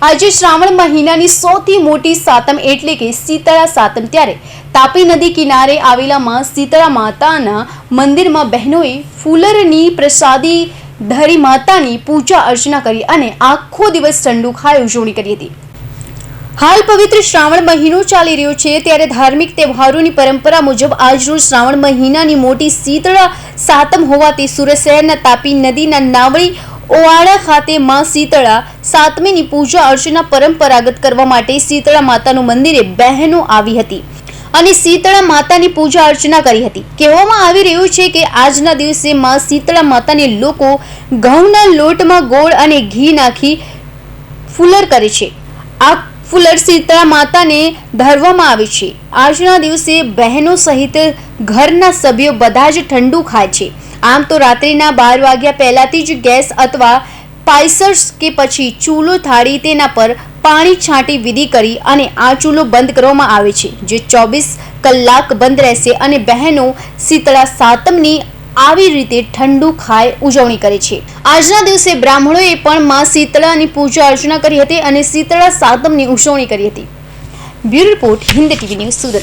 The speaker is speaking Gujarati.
આજે શ્રાવણ મહિનાની સૌથી મોટી સાતમ એટલે કે શીતળા સાતમ ત્યારે તાપી નદી કિનારે આવેલામાં શીતળા માતાના મંદિરમાં બહેનોએ ફૂલરની પ્રસાદી ધરી માતાની પૂજા અર્ચના કરી અને આખો દિવસ ઠંડુ ખાઈ ઉજવણી કરી હતી. હાલ પવિત્ર શ્રાવણ મહિનો ચાલી રહ્યો છે ત્યારે ધાર્મિક તહેવારોની પરંપરા મુજબ આજરોજ શ્રાવણ મહિનાની મોટી શીતળા સાતમ હોવાથી સુરત શહેરના તાપી નદીના નાવડી ઓવાડા ખાતે માં શીતળા સાતમીની પૂજા અર્ચના પરંપરાગત કરવા માટે શીતળા માતાનું મંદિરે બહેનો આવી હતી અને શીતળા માતાની પૂજા અર્ચના કરી હતી. કહેવામાં આવી રહ્યું છે કે આજના દિવસે માં શીતળા માતાને લોકો ઘઉંના લોટમાં ગોળ અને ઘી નાખી ફુલર કરે છે. આ ફુલર શીતળા માતાને ધરવામાં આવે છે. આજના દિવસે બહેનો સહિત ઘરના સભ્યો બધા જ ઠંડુ ખાય છે. આમ તો રાત્રિના બાર વાગ્યા પહેલાથી જ ગેસ અથવા પાઇસર્સ કે પછી ચૂલો થાળી તેના પર પાણી છાંટી વિધિ કરી અને આ ચૂલો બંધ કરવામાં આવે છે, જે ચોવીસ કલાક બંધ રહેશે અને બહેનો શીતળા સાતમની આવી રીતે ઠંડુ ખાઈ ઉજવણી કરે છે. આજના દિવસે બ્રાહ્મણોએ પણ માં શીતળાની પૂજા અર્ચના કરી હતી અને શીતળા સાતમની ઉજવણી કરી હતી. Bureau report Hind TV news Surat.